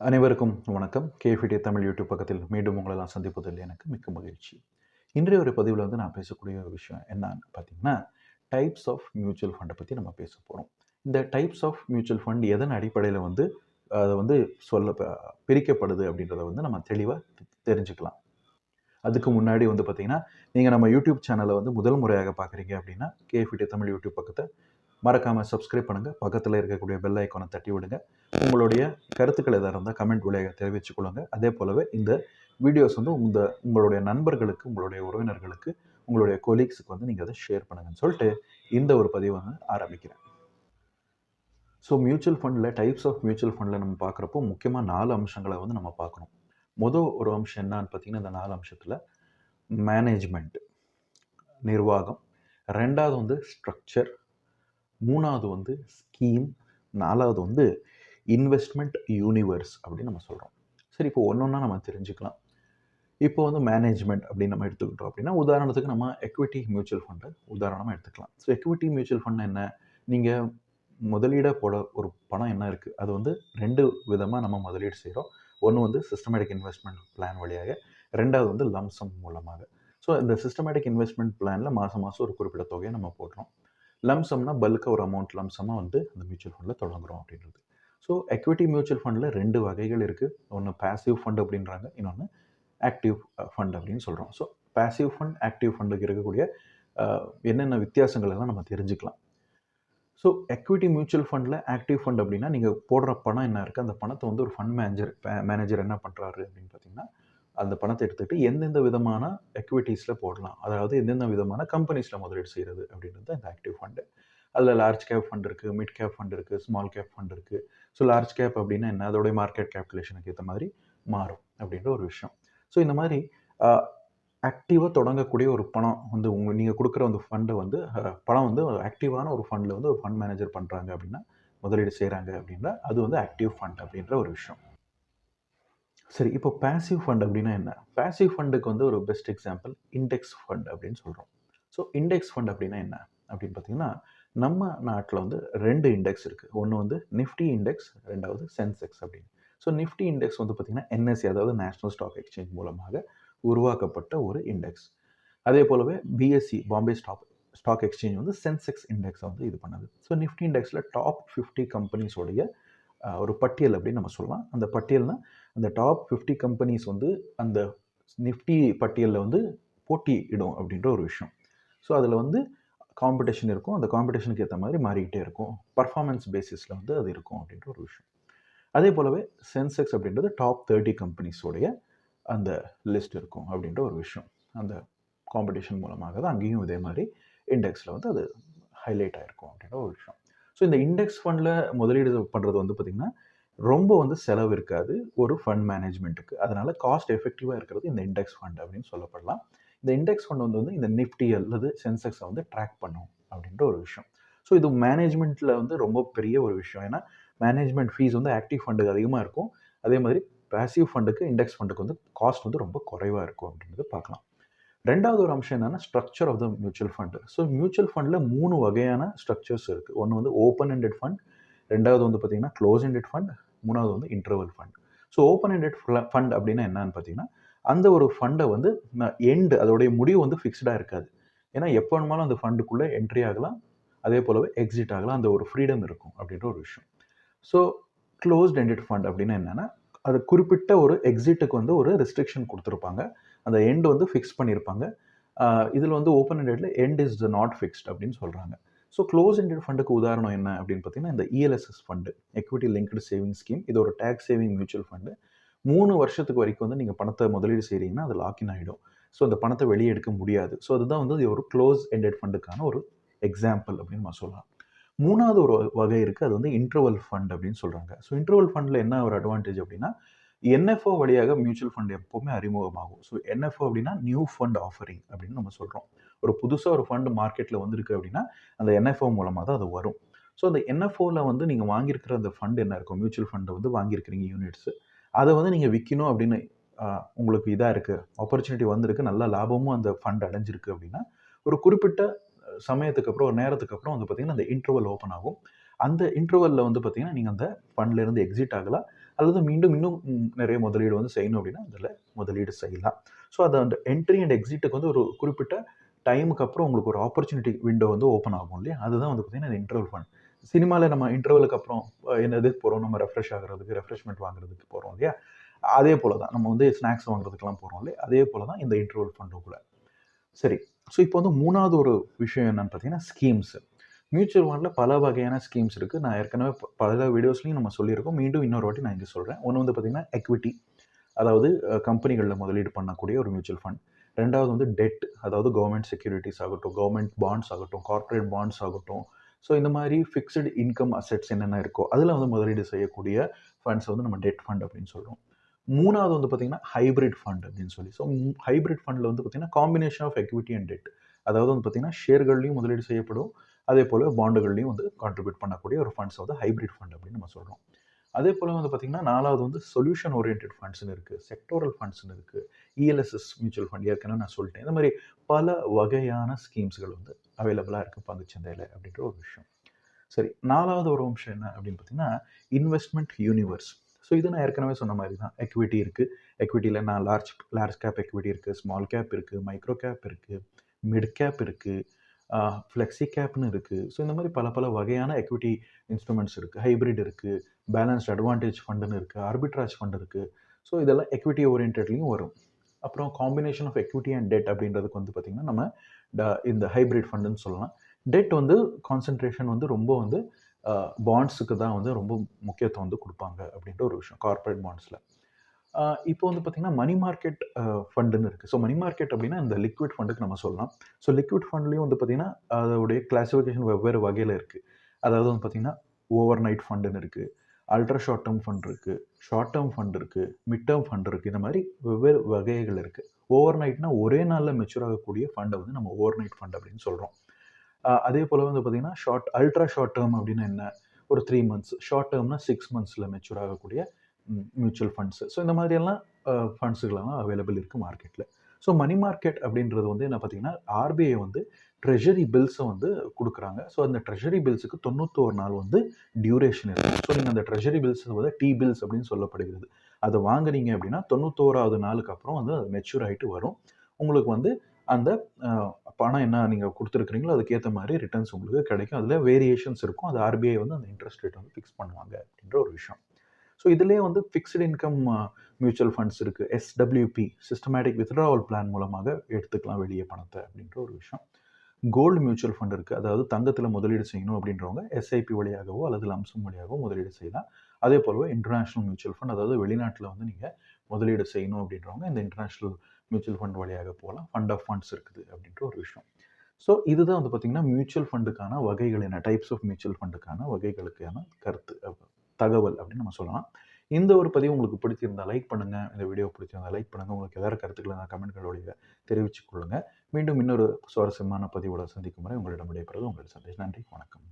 அனைவருக்கும் வணக்கம். கேஃபிடி தமிழ் யூடியூப் பக்கத்தில் மீண்டும் உங்களெல்லாம் சந்திப்பதில் எனக்கு மிக்க மகிழ்ச்சி. இன்றைய ஒரு பதிவில் வந்து நான் பேசக்கூடிய ஒரு விஷயம் என்னன்னு பார்த்தீங்கன்னா டைப்ஸ் ஆஃப் மியூச்சுவல் ஃபண்டை பற்றி நம்ம பேச போகிறோம் இந்த டைப்ஸ் ஆஃப் மியூச்சுவல் ஃபண்ட் எதன் அடிப்படையில் வந்து அதை வந்து சொல்ல ப- பிரிக்கப்படுது அப்படின்றத வந்து நம்ம தெளிவாக தெரிஞ்சுக்கலாம். அதுக்கு முன்னாடி வந்து பார்த்திங்கன்னா நீங்கள் நம்ம யூடியூப் சேனலை வந்து முதல் முறையாக பார்க்குறீங்க அப்படின்னா கேஃபிடி தமிழ் யூடியூப் பக்கத்தை மறக்காமல் சப்ஸ்கிரைப் பண்ணுங்கள் பக்கத்தில் இருக்கக்கூடிய பெல் ஐக்கானை தட்டி விடுங்க. உங்களுடைய கருத்துக்கள் எதாக இருந்தால் கமெண்ட் வழியாக தெரிவித்துக்கொள்ளுங்க அதே போலவே இந்த வீடியோஸ் வந்து இந்த உங்களுடைய நண்பர்களுக்கு உங்களுடைய உறவினர்களுக்கு உங்களுடைய கொலீக்ஸுக்கு வந்து நீங்கள் அதை ஷேர் பண்ணுங்கன்னு சொல்லிட்டு இந்த ஒரு பதிவை வந்து ஆரம்பிக்கிறேன். ஸோ மியூச்சுவல் ஃபண்டில் டைப்ஸ் ஆஃப் மியூச்சுவல் ஃபண்டில் நம்ம பார்க்குறப்போ முக்கியமாக நாலு அம்சங்களை வந்து நம்ம பார்க்கணும். மொதல் ஒரு அம்சம் என்னன்னு பார்த்தீங்கன்னா இந்த நாலு அம்சத்தில் மேனேஜ்மெண்ட் நிர்வாகம். ரெண்டாவது வந்து ஸ்ட்ரக்சர் மூணாவது வந்து ஸ்கீம் நாலாவது வந்து இன்வெஸ்ட்மெண்ட் யூனிவர்ஸ் அப்படின்னு நம்ம சொல்கிறோம் சரி இப்போ ஒன்று ஒன்றா நம்ம தெரிஞ்சுக்கலாம். இப்போ வந்து மேனேஜ்மெண்ட் அப்படின்னு நம்ம எடுத்துக்கிட்டோம் அப்படின்னா உதாரணத்துக்கு நம்ம எக்விட்டி மியூச்சுவல் ஃபண்டை உதாரணமாக எடுத்துக்கலாம். ஸோ எக்விட்டி மியூச்சுவல் ஃபண்ட் என்ன? நீங்கள் முதலீடாக போட ஒரு பணம் என்ன இருக்குது அது வந்து ரெண்டு விதமாக நம்ம முதலீடு செய்கிறோம் ஒன்று வந்து சிஸ்டமேட்டிக் இன்வெஸ்ட்மெண்ட் பிளான் வழியாக ரெண்டாவது வந்து லம்சம் மூலமாக. ஸோ இந்த சிஸ்டமேட்டிக் இன்வெஸ்ட்மெண்ட் பிளானில் மாதம் மாதம் ஒரு குறிப்பிட்ட தொகையை நம்ம போடுறோம். லம்சம்னா பல்காக ஒரு அமௌண்ட் லம்சமாக வந்து அந்த மியூச்சுவல் ஃபண்டில் தொடங்குறோம் அப்படின்றது. ஸோ எக்விட்டி மியூச்சுவல் ஃபண்டில் ரெண்டு வகைகள் இருக்குது ஒன்று பாசிவ் ஃபண்ட் அப்படின்றாங்க. இன்னொன்று ஆக்டிவ் ஃபண்ட் அப்படின்னு சொல்கிறோம் ஸோ பாசிவ் ஃபண்ட் ஆக்டிவ் ஃபண்டுக்கு இருக்கக்கூடிய என்னென்ன வித்தியாசங்கள் எல்லாம் நம்ம தெரிஞ்சுக்கலாம். ஸோ எக்விட்டி மியூச்சுவல் ஃபண்டில் ஆக்டிவ் ஃபண்ட் அப்படின்னா நீங்கள் போடுற பணம் என்ன இருக்குது அந்த பணத்தை வந்து ஒரு ஃபண்ட் மேனேஜர் மேனேஜர் என்ன பண்ணுறாரு அப்படின்னு பார்த்தீங்கன்னா அந்த பணத்தை எடுத்துக்கிட்டு எந்தெந்த விதமான எக்விட்டிஸில் போடலாம். அதாவது எந்தெந்த விதமான கம்பெனிஸில் முதலீடு செய்கிறது அப்படின்றது அந்த ஆக்டிவ் ஃபண்டு அதில் லார்ஜ் கேப் ஃபண்ட் இருக்குது மிட் கேப் ஃபண்ட் இருக்குது ஸ்மால் கேப் ஃபண்ட் இருக்குது ஸோ லார்ஜ் கேப் அப்படின்னா என்ன? அதோடைய மார்க்கெட் கேல்குலேஷனுக்கு ஏற்ற மாதிரி மாறும் அப்படின்ற ஒரு விஷயம். ஸோ இந்த மாதிரி ஆக்டிவாக தொடங்கக்கூடிய ஒரு பணம் வந்து உங்கள் நீங்கள் கொடுக்குற அந்த ஃபண்டை வந்து பணம் வந்து ஆக்டிவான ஒரு ஃபண்டில் வந்து ஒரு ஃபண்ட் மேனேஜர் பண்ணுறாங்க அப்படின்னா முதலீடு செய்கிறாங்க அப்படின்னா அது வந்து ஆக்டிவ் ஃபண்ட் அப்படின்ற ஒரு விஷயம். சரி இப்போ பாசிவ் ஃபண்ட் அப்படின்னா என்ன? பேசிவ் ஃபண்டுக்கு வந்து ஒரு பெஸ்ட் எக்ஸாம்பிள் இண்டெக்ஸ் ஃபண்ட் அப்படின்னு சொல்கிறோம் ஸோ இண்டெக்ஸ் ஃபண்ட் அப்படின்னா என்ன? அப்படின்னு பார்த்தீங்கன்னா நம்ம நாட்டில் வந்து ரெண்டு இண்டெக்ஸ் இருக்குது ஒன்று வந்து நிஃப்டி இண்டெக்ஸ் ரெண்டாவது சென்செக்ஸ் அப்படின்னு. ஸோ நிஃப்டி இண்டெக்ஸ் வந்து பார்த்திங்கன்னா என்எஸ்சி அதாவது நேஷ்னல் ஸ்டாக் எக்ஸ்சேஞ்ச் மூலமாக உருவாக்கப்பட்ட ஒரு இண்டெக்ஸ் அதே போலவே BSE Bombay stock stock exchange வந்து சென்செக்ஸ் இண்டெக்ஸை வந்து இது பண்ணுது. ஸோ நிஃப்டி இண்டெக்ஸில் டாப் ஃபிஃப்டி கம்பெனிஸோடைய ஒரு பட்டியல் அப்படின்னு நம்ம சொல்லலாம். அந்த பட்டியல்னால் அந்த டாப் ஃபிஃப்டி கம்பெனிஸ் வந்து அந்த நிஃப்டி பட்டியலில் வந்து போட்டியிடும் அப்படின்ற ஒரு விஷயம். ஸோ அதில் வந்து காம்படிஷன் இருக்கும். அந்த காம்படிஷனுக்கு ஏற்ற மாதிரி மாறிக்கிட்டே இருக்கும். பர்ஃபார்மன்ஸ் பேசிஸில் வந்து அது இருக்கும் அப்படின்ற ஒரு விஷயம். அதே போலவே சென்செக்ஸ் அப்படின்றது டாப் தேர்ட்டி கம்பெனிஸோடைய அந்த லிஸ்ட் இருக்கும் அப்படின்ற ஒரு விஷயம். அந்த காம்படிஷன் மூலமாக தான் அங்கேயும் இதே மாதிரி இண்டெக்ஸில் வந்து அது ஹைலைட் ஆகிருக்கும் அப்படின்ற ஒரு விஷயம். ஸோ இந்த இண்டெக்ஸ் ஃபண்டில் முதலீடு பண்ணுறது வந்து பார்த்திங்கன்னா ரொம்ப வந்து செலவு இருக்காது. ஒரு ஃபண்ட் மேனேஜ்மெண்ட்டுக்கு அதனால் காஸ்ட் எஃபெக்டிவாக இருக்கிறது இந்த இண்டெக்ஸ் ஃபண்ட் அப்படின்னு சொல்லப்படலாம். இந்த இண்டெக்ஸ் ஃபண்ட் வந்து வந்து இந்த நிஃப்டி அல்லது சென்செக்ஸை வந்து ட்ராக் பண்ணும் அப்படின்ற ஒரு விஷயம். ஸோ இது மேனேஜ்மெண்ட்டில் வந்து ரொம்ப பெரிய ஒரு விஷயம். ஏன்னா மேனேஜ்மெண்ட் ஃபீஸ் வந்து ஆக்டிவ் ஃபண்டுக்கு அதிகமாக இருக்கும். அதே மாதிரி பாசிவ் ஃபண்டுக்கு இண்டெக்ஸ் ஃபண்டுக்கு வந்து காஸ்ட் வந்து ரொம்ப குறைவாக இருக்கும் அப்படின்றது பார்க்கலாம். ரெண்டாவது ஒரு அம்சம் என்னன்னா structure of the mutual fund so mutual ஃபண்டில் மூணு வகையான ஸ்ட்ரக்சர்ஸ் இருக்குது ஒன்று வந்து ஓப்பன் எண்டட் ஃபண்ட் ரெண்டாவது வந்து பார்த்தீங்கன்னா க்ளோஸ் எண்டட் ஃபண்ட் மூணாவது வந்து interval fund so open ended fund அப்படின்னா என்னன்னு பார்த்தீங்கன்னா அந்த ஒரு ஃபண்டை வந்து எண்டு அதோடைய முடிவு வந்து ஃபிக்ஸ்டாக இருக்காது. ஏன்னா எப்போ வேணுமாலும் அந்த ஃபண்டுக்குள்ளே என்ட்ரி ஆகலாம். அதே போலவே எக்ஸிட் ஆகலாம். அந்த ஒரு ஃப்ரீடம் இருக்கும் அப்படின்ற ஒரு விஷயம். ஸோ க்ளோஸ்ட் எண்டட் ஃபண்ட் அப்படின்னா என்னென்னா அது குறிப்பிட்ட ஒரு எக்ஸிட்டுக்கு வந்து ஒரு ரெஸ்ட்ரிக்ஷன் கொடுத்துருப்பாங்க. அந்த எண்ட் வந்து ஃபிக்ஸ் பண்ணியிருப்பாங்க இதில் வந்து ஓப்பன் எண்டடில் எண்ட் இஸ் நாட் ஃபிக்ஸ்ட் அப்படின்னு சொல்கிறாங்க ஸோ க்ளோஸ் எண்டட் ஃபண்டுக்கு உதாரணம் என்ன அப்படின்னு பார்த்தீங்கன்னா இந்த ELSS fund equity linked saving scheme இது ஒரு டேக்ஸ் சேவிங் மியூச்சுவல் ஃபண்டு மூணு வருஷத்துக்கு வரைக்கும் வந்து நீங்கள் பணத்தை முதலீடு செய்கிறீங்கன்னா அது லாக்இன் ஆகிடும் ஸோ அந்த பணத்தை வெளியே எடுக்க முடியாது. ஸோ அதுதான் வந்து ஒரு க்ளோஸ் எண்டட் ஃபண்டுக்கான ஒரு எக்ஸாம்பிள் அப்படின்னு நம்ம சொல்லலாம். மூணாவது ஒரு வகை இருக்குது அது வந்து இன்டர்வல் ஃபண்ட் அப்படின்னு சொல்கிறாங்க ஸோ இன்டர்வல் ஃபண்டில் என்ன ஒரு அட்வான்டேஜ் அப்படின்னா என்எஃப்ஓ வழியாக மியூச்சுவல் ஃபண்ட் எப்போவுமே அறிமுகமாகும். ஸோ என்எஃப்ஓ அப்படின்னா நியூ ஃபண்ட் ஆஃபரிங் அப்படின்னு நம்ம சொல்கிறோம் ஒரு புதுசாக ஒரு ஃபண்டு மார்க்கெட்டில் வந்திருக்கு அப்படின்னா அந்த என்எஃப்ஓ மூலமாக தான் அது வரும். ஸோ அந்த என்எஃப்ஓவில் வந்து நீங்கள் வாங்கியிருக்கிற அந்த ஃபண்ட் என்ன இருக்கும்? மியூச்சுவல் ஃபண்டை வந்து வாங்கியிருக்கிறீங்க யூனிட்ஸு அதை வந்து நீங்கள் விற்கணும் அப்படின்னு உங்களுக்கு இதாக இருக்குது ஆப்பர்ச்சுனிட்டி வந்திருக்கு. நல்ல லாபமும் அந்த ஃபண்ட் அடைஞ்சிருக்கு அப்படின்னா ஒரு குறிப்பிட்ட சமயத்துக்கு அப்புறம் ஒரு நேரத்துக்கு அப்புறம் வந்து பார்த்திங்கன்னா அந்த இன்டர்வல் ஓப்பன் ஆகும். அந்த இன்டர்வலில் வந்து பார்த்திங்கன்னா நீங்கள் அந்த ஃபண்ட்லேருந்து எக்ஸிட் ஆகலாம். அல்லது மீண்டும் இன்னும் நிறைய முதலீடு வந்து செய்யணும் அப்படின்னா அதில் முதலீடு செய்யலாம். ஸோ அது அந்த என்ட்ரி அண்ட் எக்ஸிட்டுக்கு வந்து ஒரு குறிப்பிட்ட டைமுக்கு அப்புறம் உங்களுக்கு ஒரு ஆப்பர்ச்சுனிட்டி விண்டோ வந்து ஓப்பன் ஆகும் இல்லையா? அதுதான் வந்து பார்த்தீங்கன்னா இந்த இன்டர்வல் ஃபண்ட் சினிமாவில் நம்ம இன்டர்வலுக்கு அப்புறம் என்னது என்ன போகிறோம் நம்ம ரெஃப்ரெஷ் ஆகிறதுக்கு ரெஃப்ரெஷ்மெண்ட் வாங்குறதுக்கு போகிறோம் இல்லையா? அதே போல தான் நம்ம வந்து ஸ்நாக்ஸ் வாங்குறதுக்கெல்லாம் போகிறோம் இல்லையா? அதே போல தான் இந்த இன்டர்வல் ஃபண்டும் கூட. சரி ஸோ இப்போ வந்து மூணாவது ஒரு விஷயம் என்னென்னு பார்த்தீங்கன்னா ஸ்கீம்ஸு மியூச்சுவல் ஃபண்டில் பல வகையான ஸ்கீம்ஸ் இருக்குது நான் ஏற்கனவே பல வீடியோஸ்லையும் நம்ம சொல்லியிருக்கோம். மீண்டும் இன்னொரு வாட்டி நான் இங்கே சொல்கிறேன் ஒன்று வந்து பார்த்தீங்கன்னா எக்விட்டி அதாவது கம்பெனிகளில் முதலீடு பண்ணக்கூடிய ஒரு மியூச்சுவல் ஃபண்ட் ரெண்டாவது வந்து டெட் அதாவது கவர்மெண்ட் செக்யூரிட்டிஸ் ஆகட்டும் கவர்மெண்ட் பாண்ட்ஸ் ஆகட்டும் கார்ப்பரேட் பாண்ட்ஸ் ஆகட்டும். ஸோ இந்த மாதிரி ஃபிக்ஸ்டு இன்கம் அசெட்ஸ் என்னென்ன இருக்கோ அதில் வந்து முதலீடு செய்யக்கூடிய ஃபண்ட்ஸ் வந்து நம்ம டெட் ஃபண்ட் அப்படின்னு சொல்கிறோம் மூணாவது வந்து பார்த்தீங்கன்னா ஹைபிரிட் ஃபண்ட் அப்படின்னு சொல்லி. ஸோ ஹைபிரிட் ஃபண்டில் வந்து பார்த்தீங்கன்னா combination of equity and debt அதாவது வந்து பார்த்தீங்கன்னா ஷேர்கள்லையும் முதலீடு செய்யப்படும். அதே போல் பாண்டுகள்லையும் வந்து கான்ட்ரிபியூட் பண்ணக்கூடிய ஒரு ஃபண்ட்ஸ் வந்து ஹைபிரிட் ஃபண்ட் அப்படின்னு நம்ம சொல்கிறோம் அதே போல் வந்து பார்த்திங்கன்னா நாலாவது வந்து சொல்யூஷன் ஓரியன்ட் ஃபண்ட்ஸ்னு இருக்குது செக்டோரல் ஃபண்ட்ஸ்னு இருக்குது இஎல்எஸ்எஸ் மியூச்சுவல் ஃபண்ட் ஏற்கனவே நான் சொல்லிட்டேன். இந்த மாதிரி பல வகையான ஸ்கீம்ஸ்கள் வந்து அவைலபிளாக இருக்குது பங்குச்சந்தையில் அப்படின்ற ஒரு விஷயம். சரி நாலாவது ஒரு அம்சம் என்ன அப்படின்னு பார்த்தீங்கன்னா இன்வெஸ்ட்மெண்ட் யூனிவர்ஸ் ஸோ இது நான் ஏற்கனவே சொன்ன மாதிரி தான். எக்விட்டி இருக்குது எக்விட்டியில் நான் லார்ஜ் லார்ஜ் கேப் எக்விட்டி இருக்குது ஸ்மால் கேப் இருக்குது மைக்ரோ கேப் இருக்குது மிட் கேப் இருக்குது ஃப்ளெக்ஸி கேப்னு இருக்குது ஸோ இந்த மாதிரி பல பல வகையான எக்விட்டி இன்ஸ்ட்ருமெண்ட்ஸ் இருக்குது ஹைப்ரிட் இருக்குது பேலன்ஸ்ட் அட்வான்டேஜ் ஃபண்டுன்னு இருக்குது ஆர்பிட்ராஜ் ஃபண்ட் இருக்குது ஸோ இதெல்லாம் எக்விட்டி ஓரியன்ட்லேயும் வரும். அப்புறம் combination of equity and debt அப்படின்றதுக்கு வந்து பார்த்திங்கன்னா நம்ம ட- இந்த ஹைப்ரிட் ஃபண்டுன்னு சொல்லலாம். டெட் வந்து கான்சன்ட்ரேஷன் வந்து ரொம்ப வந்து பாண்ட்ஸுக்கு தான் வந்து ரொம்ப முக்கியத்துவம் வந்து கொடுப்பாங்க அப்படின்ற ஒரு விஷயம் கார்ப்பரேட் பாண்ட்ஸில் இப்போ வந்து பார்த்திங்கன்னா மணி மார்க்கெட் ஃபண்டுன்னு இருக்குது ஸோ மணி மார்க்கெட் அப்படின்னா இந்த லிக்விட் ஃபண்டுக்கு நம்ம சொல்லலாம். ஸோ லிக்விட் ஃபண்ட்லேயும் வந்து பார்த்திங்கன்னா அதோடைய கிளாஸிஃபிகேஷன் வெவ்வேறு வகையில் இருக்குது அதாவது வந்து பார்த்திங்கன்னா ஓவர் நைட் ஃபண்டுன்னு இருக்குது அல்ட்ரா ஷார்ட் டேர்ம் ஃபண்ட் இருக்குது ஷார்ட் டேர்ம் ஃபண்ட் இருக்குது மிட் டேர்ம் ஃபண்ட் இருக்குது இந்த மாதிரி வெவ்வேறு வகைகள் இருக்குது ஓவர் நைட்னா ஒரே நாளில் மெச்சூர் ஆகக்கூடிய ஃபண்டை வந்து நம்ம ஓவர் நைட் ஃபண்ட் அப்படின்னு சொல்கிறோம் அதே போல் வந்து பார்த்திங்கன்னா ஷார்ட் அல்ட்ரா ஷார்ட் டேர்ம் அப்படின்னா என்ன? ஒரு த்ரீ மந்த்ஸ் ஷார்ட் டேர்ம்னா சிக்ஸ் மந்த்ஸில் மெச்சூர் ஆகக்கூடிய மியூச்சுவல் ஃபண்ட்ஸு ஸோ இந்த மாதிரியெல்லாம் ஃபண்ட்ஸுகளெல்லாம் அவைலபிள் இருக்குது மார்க்கெட்டில் ஸோ மணி மார்க்கெட் அப்படின்றது வந்து என்ன பார்த்தீங்கன்னா ஆர்பிஐ வந்து ட்ரெஷரி பில்ஸை வந்து கொடுக்குறாங்க. ஸோ அந்த ட்ரெஷரி பில்ஸுக்கு தொண்ணூத்தோரு நாள் வந்து டியூரேஷன் இருக்குது ஸோ நீங்கள் அந்த ட்ரெஷரி பில்ஸ் வந்து டி பில்ஸ் அப்படின்னு சொல்லப்படுகிறது. அதை வாங்குனீங்க அப்படின்னா தொண்ணூத்தோராவது நாளுக்கு அப்புறம் வந்து அது மெச்சூர் ஆகிட்டு வரும். உங்களுக்கு வந்து அந்த பணம் என்ன நீங்கள் கொடுத்துருக்குறீங்களோ அதுக்கேற்ற மாதிரி ரிட்டர்ன்ஸ் உங்களுக்கு கிடைக்கும். அதில் வேரியேஷன்ஸ் இருக்கும். அது ஆர்பிஐ வந்து அந்த இன்ட்ரெஸ்ட் ரேட் வந்து ஃபிக்ஸ் பண்ணுவாங்க அப்படின்ற ஒரு விஷயம். ஸோ இதுலேயே வந்து ஃபிக்ஸ்டு இன்கம் மியூச்சுவல் ஃபண்ட்ஸ் இருக்குது எஸ்டபிள்யூபி சிஸ்டமேட்டிக் வித்ட்ராவல் பிளான் மூலமாக எடுத்துக்கலாம் வெளியே பணத்தை அப்படின்ற ஒரு விஷயம். கோல்டு மியூச்சுவல் ஃபண்ட் இருக்குது அதாவது தங்கத்தில் முதலீடு செய்யணும் அப்படின்றவங்க எஸ்ஐபி வழியாகவோ அல்லது லம்சம் வழியாகவோ முதலீடு செய்யலாம். அதே போலவே இன்டர்நேஷ்னல் மியூச்சுவல் ஃபண்ட் அதாவது வெளிநாட்டில் வந்து நீங்கள் முதலீடு செய்யணும் அப்படின்றவங்க இந்த இன்டர்நேஷ்னல் மியூச்சுவல் ஃபண்ட் வழியாக போகலாம். ஃபண்ட் ஆஃப் ஃபண்ட்ஸ் இருக்குது அப்படின்ற ஒரு விஷயம். ஸோ இதுதான் வந்து பார்த்திங்கன்னா மியூச்சுவல் ஃபண்டுக்கான வகைகள் என்ன? டைப்ஸ் ஆஃப் மியூச்சுவல் ஃபண்டுக்கான வகைகளுக்கான கருத்து. அஹ், தகவல் அப்படின்னு நம்ம சொல்லலாம். இந்த ஒரு பதிவு உங்களுக்கு பிடிச்சிருந்தா லைக் பண்ணுங்கள் இந்த வீடியோ பிடிச்சிருந்தா லைக் பண்ணுங்கள் உங்களுக்கு ஏதாவது கருத்துக்களை நான் கமெண்ட்களுடைய தெரிவித்துக் கொள்ளுங்கள் மீண்டும் இன்னொரு சுவாரஸ்யமான பதிவோட சந்திக்கும் வரை உங்களிடம் விடைபெறுவது உங்களுடைய சந்தேஷ். நன்றி. வணக்கம்.